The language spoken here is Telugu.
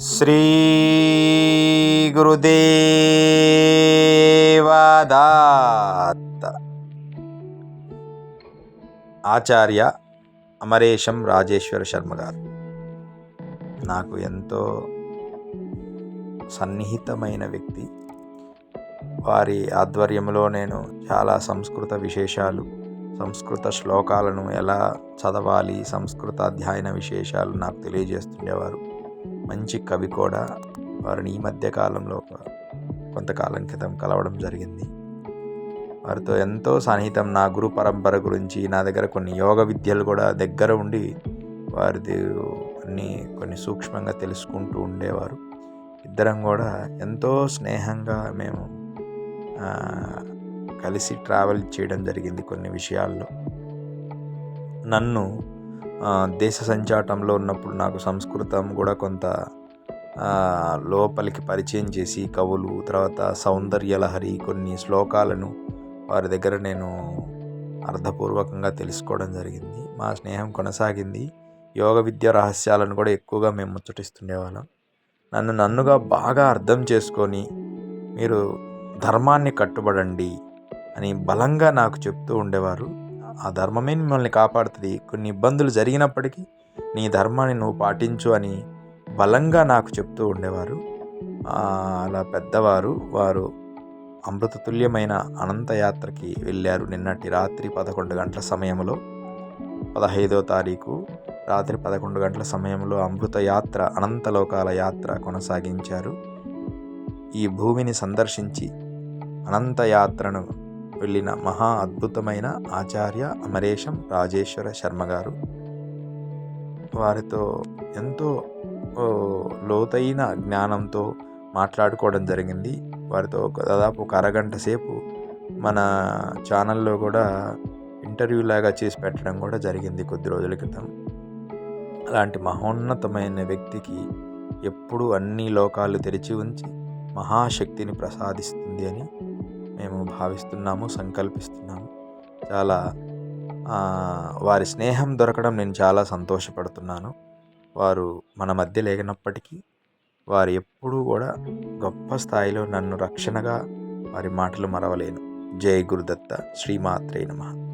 శ్రీ గురుదేవదాత్ ఆచార్య అమరేశం రాజేశ్వర శర్మ గారు. నాకు ఎంతో సన్నిహితమైన వ్యక్తి. వారి ఆధ్వర్యంలో నేను చాలా సంస్కృత విశేషాలు సంస్కృత శ్లోకాలను ఎలా చదవాలి సంస్కృత అధ్యయన విశేషాలు నాకు తెలియజేస్తుండేవారు. మంచి కవి కూడా వారిని ఈ మధ్య కాలంలో కొంతకాలం క్రితం కలవడం జరిగింది. వారితో ఎంతో సన్నిహితం నా గురు పరంపర గురించి నా దగ్గర కొన్ని యోగ విద్యలు కూడా దగ్గర ఉండి వారిది అన్ని కొన్ని సూక్ష్మంగా తెలుసుకుంటూ ఉండేవారు. ఇద్దరం కూడా ఎంతో స్నేహంగా మేము కలిసి ట్రావెల్ చేయడం జరిగింది కొన్ని విషయాల్లో. నన్ను దేశ సంచాటంలో ఉన్నప్పుడు నాకు సంస్కృతం కూడా కొంత లోపలికి పరిచయం చేసి కవులు తర్వాత సౌందర్యలహరి కొన్ని శ్లోకాలను వారి దగ్గర నేను అర్థపూర్వకంగా తెలుసుకోవడం జరిగింది. మా స్నేహం కొనసాగింది. యోగ విద్య రహస్యాలను కూడా ఎక్కువగా మేము ముచ్చటిస్తుండేవాళ్ళం. నన్ను నన్నుగా బాగా అర్థం చేసుకొని మీరు ధర్మాన్ని కట్టుబడండి అని బలంగా నాకు చెప్తూ ఉండేవారు. ఆ ధర్మమే మిమ్మల్ని కాపాడుతుంది. కొన్ని ఇబ్బందులు జరిగినప్పటికీ నీ ధర్మాన్ని నువ్వు పాటించు అని బలంగా నాకు చెప్తూ ఉండేవారు. అలా పెద్దవారు వారు అమృతతుల్యమైన అనంతయాత్రకి వెళ్ళారు. నిన్నటి రాత్రి పదకొండు గంటల సమయంలో. పదహైదో తారీఖు రాత్రి పదకొండు గంటల సమయంలో అమృతయాత్ర అనంతలోకాల యాత్ర కొనసాగించారు. ఈ భూమిని సందర్శించి అనంతయాత్రను వెళ్ళిన మహా అద్భుతమైన ఆచార్య అమరేశం రాజేశ్వర శర్మ గారు. వారితో ఎంతో లోతైన జ్ఞానంతో మాట్లాడుకోవడం జరిగింది. వారితో ఒక దాదాపు ఒక అరగంట సేపు మన ఛానల్లో కూడా ఇంటర్వ్యూ లాగా చేసి పెట్టడం కూడా జరిగింది కొద్ది రోజుల క్రితం. అలాంటి మహోన్నతమైన వ్యక్తికి ఎప్పుడూ అన్ని లోకాలు తెరిచి ఉంచి మహాశక్తిని ప్రసాదిస్తుంది అని మేము భావిస్తున్నాము సంకల్పిస్తున్నాము. చాలా వారి స్నేహం దొరకడం నేను చాలా సంతోషపడుతున్నాను. వారు మన మధ్య లేనప్పటికీ వారు ఎప్పుడూ కూడా గొప్ప స్థాయిలో నన్ను రక్షణగా వారి మాటలు మరవలేను. జై గురుదత్త శ్రీమాత్రే నమః.